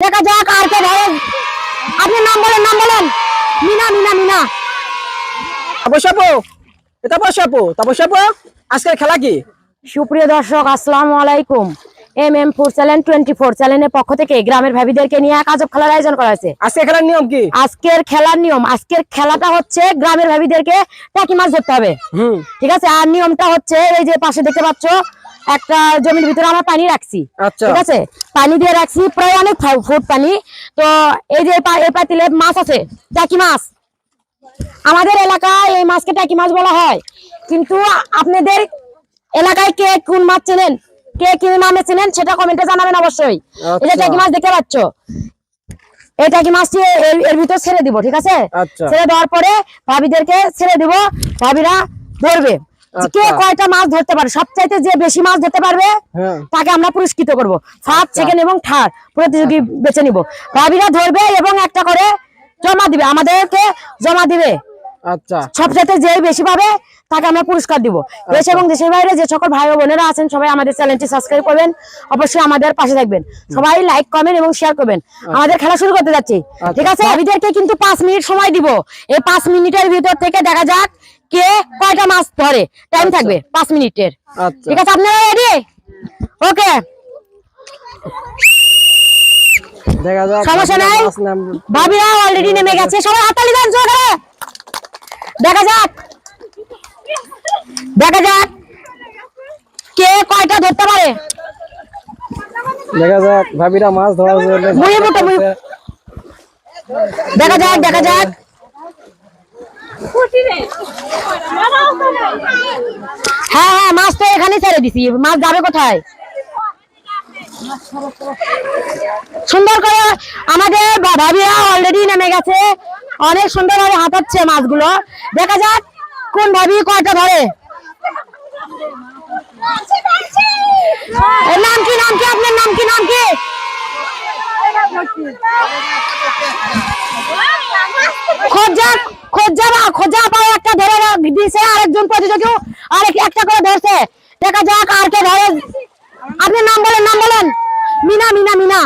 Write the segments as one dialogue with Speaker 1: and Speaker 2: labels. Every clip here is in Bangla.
Speaker 1: দেখা যাক আর কে আপনি নাম বলেন নাম বলেন। মিনা মিনা মিনা।
Speaker 2: তাপসাপু এ তাপসাপু তাপসাপু আজকের খেলা কি?
Speaker 1: সুপ্রিয় দর্শক আসসালামু আলাইকুম। M M four channel twenty four চ্যানেলের পক্ষ থেকে গ্রামের ভাবিদেরকে নিয়ে এক আজব খেলার আয়োজন করা হয়েছে।
Speaker 2: আজকে খেলার নিয়ম কি?
Speaker 1: আজকের খেলার নিয়ম আজকের খেলাটা হচ্ছে গ্রামের ভাবিদেরকে টাকি মাছ ধরতে হবে।
Speaker 2: হুম।
Speaker 1: ঠিক আছে? আর নিয়মটা হচ্ছে এই যে পাশে দেখতে পাচ্ছ একটা জমির ভিতরে আমরা পানি রাখছি।
Speaker 2: আচ্ছা।
Speaker 1: ঠিক আছে? পানি দিয়ে রাখছি প্রায় অনেক ফুট পানি। তো এই যে এই পাতিলে মাছ আছে টাকি মাছ। আমাদের এলাকায় এই মাছকে টাকি মাছ বলা হয়। কিন্তু আপনাদের এলাকায় কে কোন মাছ চেনেন? কে কি নামে চেনেন সেটা কমেন্টে জানাবেন অবশ্যই। এই যে
Speaker 2: আচ্ছা।
Speaker 1: টাকি মাছ দেখতে পাচ্ছ? এই টাকি মাছটি এর- এর ভিতর ছেড়ে দিব ঠিক আছে?
Speaker 2: আচ্ছা।
Speaker 1: ছেড়ে দেওয়ার পরে ভাবিদেরকে ছেড়ে দিব। ভাবিরা ধরবে। কে
Speaker 2: আচ্ছা।
Speaker 1: কয়টা মাছ ধরতে পারে সবচাইতে যে বেশি মাছ ধরতে পারবে
Speaker 2: হ্যাঁ।
Speaker 1: তাকে আমরা পুরস্কৃত করব। ফার্স্ট
Speaker 2: আচ্ছা।
Speaker 1: সেকেন্ড এবং থার্ড প্রতিযোগী বেছে নিব। ভাবিরা ধরবে এবং একটা করে জমা দিবে আমাদেরকে জমা দিবে।
Speaker 2: আচ্ছা।
Speaker 1: সবচাইতে যে বেশি পাবে তাকে আমরা পুরস্কার দিব। দেশ এবং দেশের বাইরে যে সকল ভাই বোনেরা আছেন সবাই আমাদের চ্যানেলটি সাবস্ক্রাইব করবেন অবশ্যই আমাদের পাশে থাকবেন। সবাই লাইক কমেন্ট এবং শেয়ার করবেন। আমাদের খেলা শুরু করতে যাচ্ছি। ঠিক আছে? কিন্তু পাঁচ মিনিট সময় দিব। এই পাঁচ মিনিটের ভিতর থেকে দেখা যাক কে কয়টা মাছ ধরে? টাইম থাকবে পাঁচ মিনিটের।
Speaker 2: আচ্ছা।
Speaker 1: ঠিক আছে আপনারা রেডি ওকে সমস্যা নাই? ভাবিরা অলরেডি নেমে গেছে। সবাই হাতালি দেন জোরে দেখা যাক। দেখা যাক কে কয়টা ধরতে পারে।
Speaker 2: দেখা যাক ভাবিরা মাছ ধরার জন্য।
Speaker 1: দেখা যাক দেখা যাক। হ্যাঁ হ্যাঁ মাছ তো এখানে ছেড়ে দিছি। মাছ যাবে কোথায়? সুন্দর করে আমাদের ভাবিরা অলরেডি নেমে গেছে। অনেক সুন্দর ভাবে হাতাচ্ছে মাছগুলো। দেখা যাক কোন ভাবি কয়টা ধরে। নাম কি নাম কি আপনার? নাম কি নাম কি? খোঁজা খোঁজা বা, খোঁজা পাও একটা ধরে দিছে আরেকজন প্রতিযোগী আরেক একটা করে ধরছে। দেখা যাক আর কে ধরে। আপনি নাম বলেন নাম বলেন। মিনা মিনা মিনা।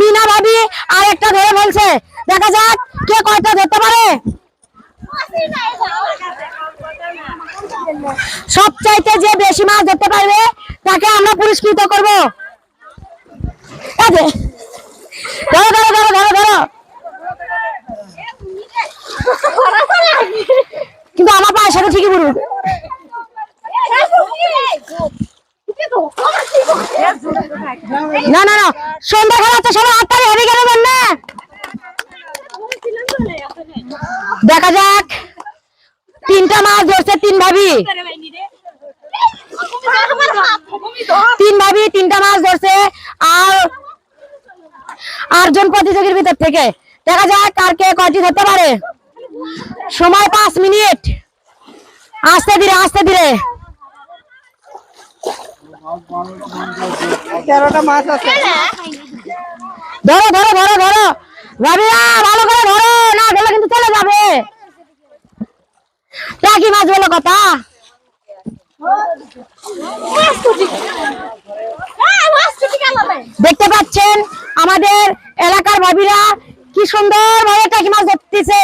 Speaker 1: মিনা ভাবি ধরে বলছে। দেখা যাক কে ধরতে পারে। যে বেশি মাছ ধরতে পারবে, তাকে আমরা পুরস্কৃত করব। যে, ধরো ধরো ধরো ধরো ধরো। কিন্তু আমার পায়ের সাথে ঠিকই পড়বে না না না। সন্ধ্যা খেলা তো সবাই আটটারে হেরে গেল না দেখা যাক। তিনটা মাছ ধরছে তিন ভাবি। তিন ভাবি তিনটা মাছ ধরছে। আর আটজন প্রতিযোগীর ভিতর থেকে। দেখা যাক কার কে কয়টি ধরতে পারে। সময় পাঁচ মিনিট। আস্তে ধীরে আস্তে ধীরে।
Speaker 2: তেরোটা মাছ আছে।
Speaker 1: ধরো ধরো ধরো ধরো। ভাবিরা ভালো করে ধরো। না ধরলে কিন্তু চলে যাবে। টাকি মাছ বলো কথা? দেখতে পাচ্ছেন? আমাদের এলাকার ভাবিরা কি সুন্দর ভাবে টাকি মাছ ধরতেছে।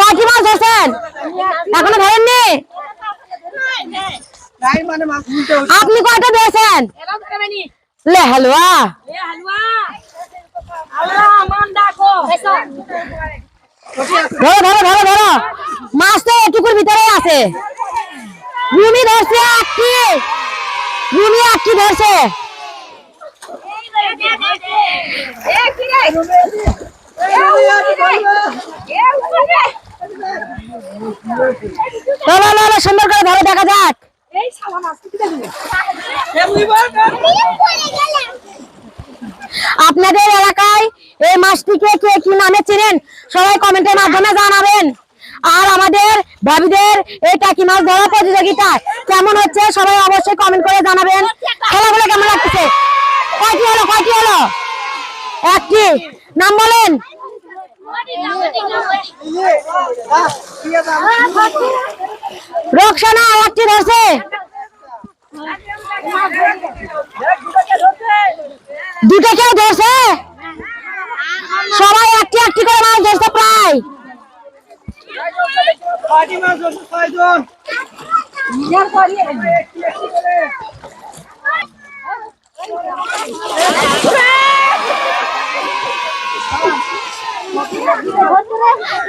Speaker 1: কয়টি মাছ ধরছেন? এখনও ধরেননি? আপনি কয়টা ধরেছেন? লে হালুয়া। ধরো ধরো ধরো ধরো। মাছ তো এটুকুর ভিতরে আছে। রুমি ধরছে আটটি রুমি আটটি ধরছে। সুন্দর করে ধরে, দেখা যাক। আপনাদের এলাকায় এই মাছটিকে কে কি নামে চিনেন, সবাই কমেন্টের মাধ্যমে জানাবেন। আর আমাদের ভাবিদের এই টাকি মাছ ধরা প্রতিযোগিতা? কেমন হচ্ছে? সবাই অবশ্যই কমেন্ট করে জানাবেন। খেলাগুলো কেমন লাগতেছে? কয়টি হলো? কয়টি হলো? একটি। নাম বলেন। রোকসানা, একটি কেউ ধরছে। সবাই একটি একটি করে মাছ ধরছে প্রায়।
Speaker 2: কয়টি মাছ ধরছে ছয়জন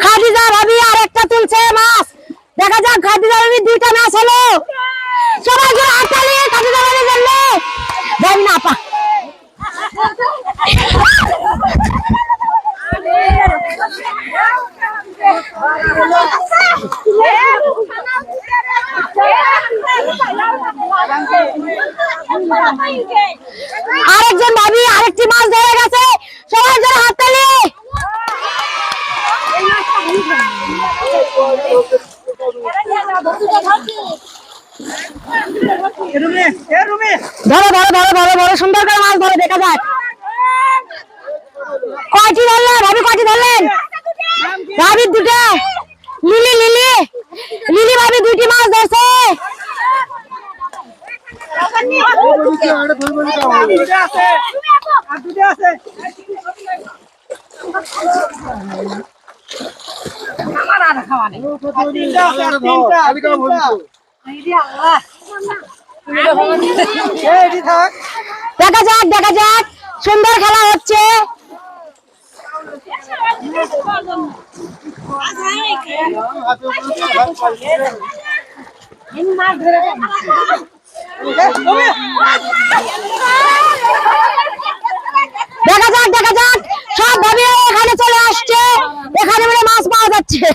Speaker 1: খাদিজা ভাবি আর একটা তুলছে মাছ। দেখা যাক খাদিজা ভাবি দুইটা মাছ হলো। সবাই হাততালি খাদিজা ভাবি জন্য দেন না আপা আরেকজন ভাবি আরেকটি মাছ ধরে গেছে। সবাই জোরে হাততালি। ধরো ধরো ধরো ধরো ধরো, সুন্দর করে মাছ ধরো, দেখা যাক। কয়টি ধরলেন? ভাবি, কয়টি ধরলেন? দুটো। Lily lily. লিলি ভাবি দুইটি মাছ ধরছে। দেখা যাক দেখা যাক। সুন্দর খেলা হচ্ছে। দেখা যাক দেখা যাক। সব ভাবি এখানে চলে আসছে। এখানে মানে মাছ পাওয়া যাচ্ছে।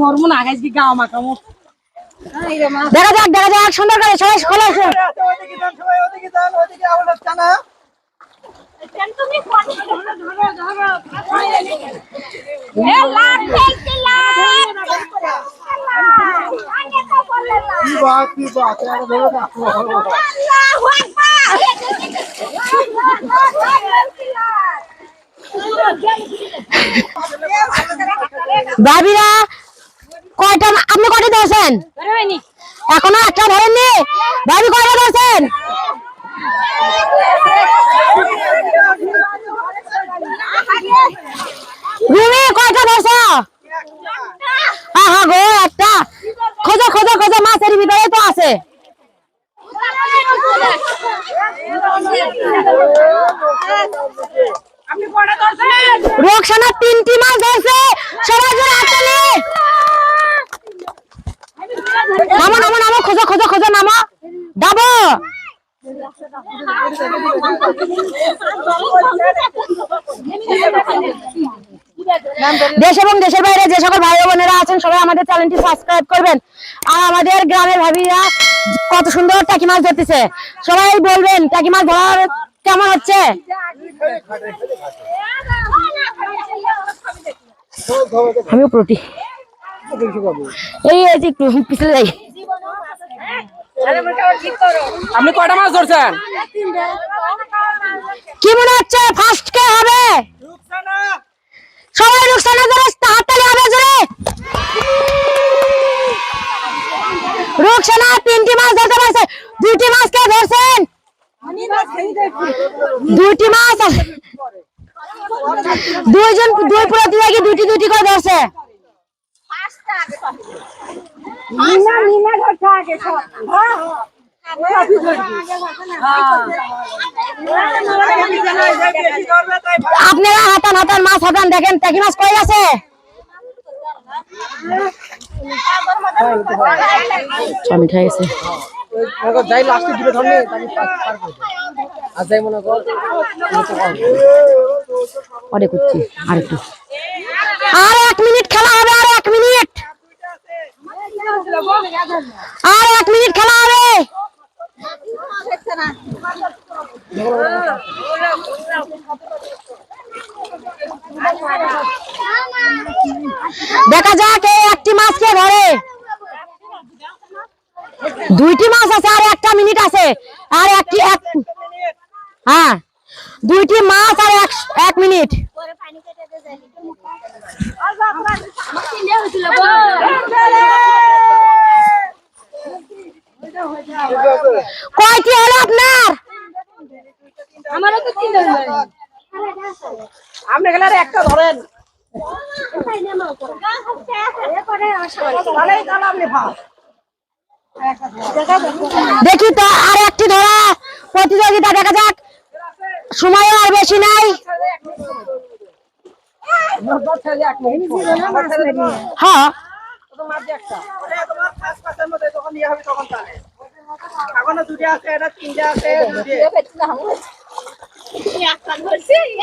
Speaker 3: ধরবো না আগে গাও মাখামো।
Speaker 1: দেখা যাক দেখা যাক সুন্দর করে সবাই খোলা আছে
Speaker 2: ওদিকে
Speaker 1: কয়টা আপনি কয়টা ধরছেন? এখনও একটা ধরেননি? ভাবি কয়টা ধরছেন? রুমি, কয়টা ধরছ? গো, একটা। খোঁজো খোঁজো খোঁজো মাছের ভিতরে তো আছে। তিনটি মাছ ধরছে। সবাই নামো নামো নামো খোঁজো খোঁজো খোঁজো নামো ডাবো দেশ এবং দেশের বাইরে যে সকল ভাই বোনেরা আছেন, সবাই আমাদের চ্যানেলটি সাবস্ক্রাইব করবেন। আর আমাদের গ্রামের ভাবিরা কত সুন্দর টাকি মাছ ধরতেছে। সবাই বলবেন টাকি মাছ ধরার কেমন হচ্ছে? আমিও প্রতি এই একটু পিছলে যাই।
Speaker 3: আপনি কয়টা মাছ ধরছেন?
Speaker 1: কি মনে হচ্ছে? ফার্স্ট কে হবে? সবাই রুকসানা হাততালি হবে জোরে। রুকসানা তিনটি মাছ ধরতে পারছে। দুইটি মাছ কে ধরছেন? দুইটি মাছ আছে। দুইজন দুই প্রতিযোগী দুটি দুটি করে ধরছে।
Speaker 2: বেশি করবে তাই
Speaker 1: আপনারা হাতান হাতান মাছ হাতান দেখেন টাকি মাছ কই আছে? আমি
Speaker 2: মনে যাই লাস্টে দিবে ধরলে। আর যাই মনে কর
Speaker 1: অনেক করছি আর একটু। আর এক মিনিট খেলা হবে আর এক মিনিট। আর এক মিনিট খেলা হবে দেখা যাক এই একটি মাছ কে ধরে দুইটি মাছ আছে আর একটা মিনিট আছে আর একটি এক হ্যাঁ দুইটি মাছ আর এক এক মিনিট
Speaker 2: আপনি গেলে একটা ধরেন।
Speaker 1: দেখি তো আর একটি ধরা। প্রতিযোগিতা দেখা যাক। সময় আর বেশি নাই। হ্যাঁ।
Speaker 2: এখনও দুটো আছে এটা তিনটে আছে দুটো।